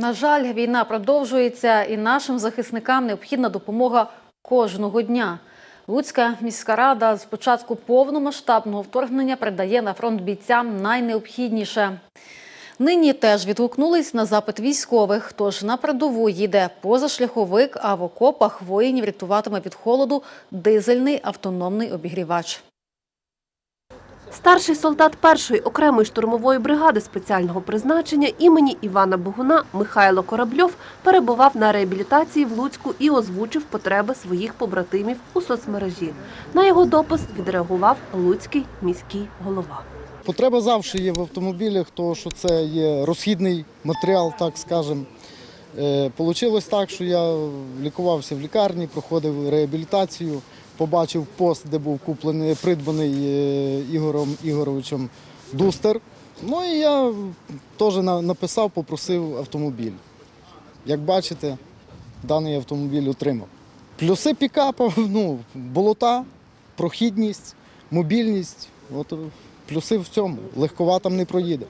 На жаль, війна продовжується, і нашим захисникам необхідна допомога кожного дня. Луцька міська рада з початку повномасштабного вторгнення передає на фронт бійцям найнеобхідніше. Нині теж відгукнулись на запит військових. Тож на передову їде позашляховик, а в окопах воїнів рятуватиме від холоду дизельний автономний обігрівач. Старший солдат першої окремої штурмової бригади спеціального призначення імені Івана Богуна Михайло Корабльов перебував на реабілітації в Луцьку і озвучив потреби своїх побратимів у соцмережі. На його допис відреагував Луцький міський голова. Потреба завжди є в автомобілях, тому що це є розхідний матеріал, так скажемо. Е, Получилось так, що я лікувався в лікарні, проходив реабілітацію, побачив пост, де був куплений, придбаний е, Ігорем Ігоровичем Дустер. Ну і я теж написав, попросив автомобіль. Як бачите, даний автомобіль отримав. Плюси пікапа, ну, болота, прохідність, мобільність. От е, плюси в цьому. Легковатам не проїде.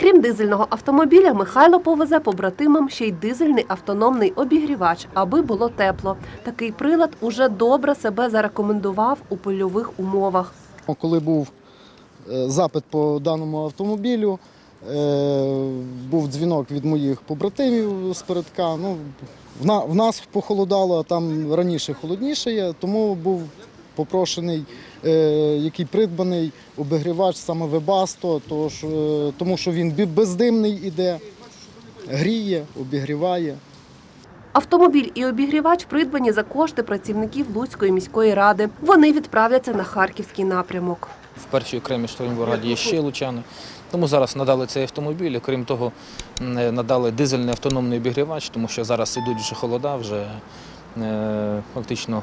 Крім дизельного автомобіля, Михайло повезе побратимам ще й дизельний автономний обігрівач, аби було тепло. Такий прилад уже добре себе зарекомендував у польових умовах. Коли був е, запит по даному автомобілю, е, був дзвінок від моїх побратимів з передка. Ну, в нас похолодало, а там раніше холодніше є, тому був попрошений, е, який придбаний обігрівач саме Webasto, е, тому що він бездимний іде, гріє, обігріває. Автомобіль і обігрівач придбані за кошти працівників Луцької міської ради. Вони відправляться на харківський напрямок. В першій окремій штурмовій бригаді є ще лучани. Тому зараз надали цей автомобіль. Окрім того, е, надали дизельний автономний обігрівач, тому що зараз ідуть вже холода, вже е, фактично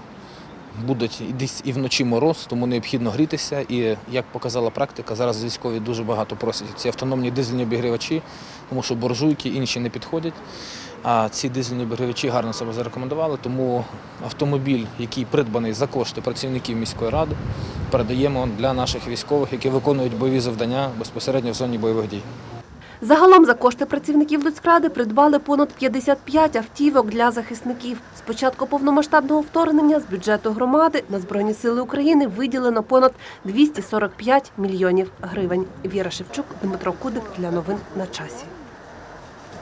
будуть десь і вночі мороз, тому необхідно грітися. І як показала практика, зараз військові дуже багато просять ці автономні дизельні обігрівачі, тому що боржуйки інші не підходять. А ці дизельні обігрівачі гарно себе зарекомендували, тому автомобіль, який придбаний за кошти працівників міської ради, передаємо для наших військових, які виконують бойові завдання безпосередньо в зоні бойових дій. Загалом за кошти працівників Луцькради придбали понад 55 автівок для захисників. З початку повномасштабного вторгнення з бюджету громади на Збройні сили України виділено понад 245 мільйонів гривень. Віра Шевчук, Дмитро Кудик для новин на часі.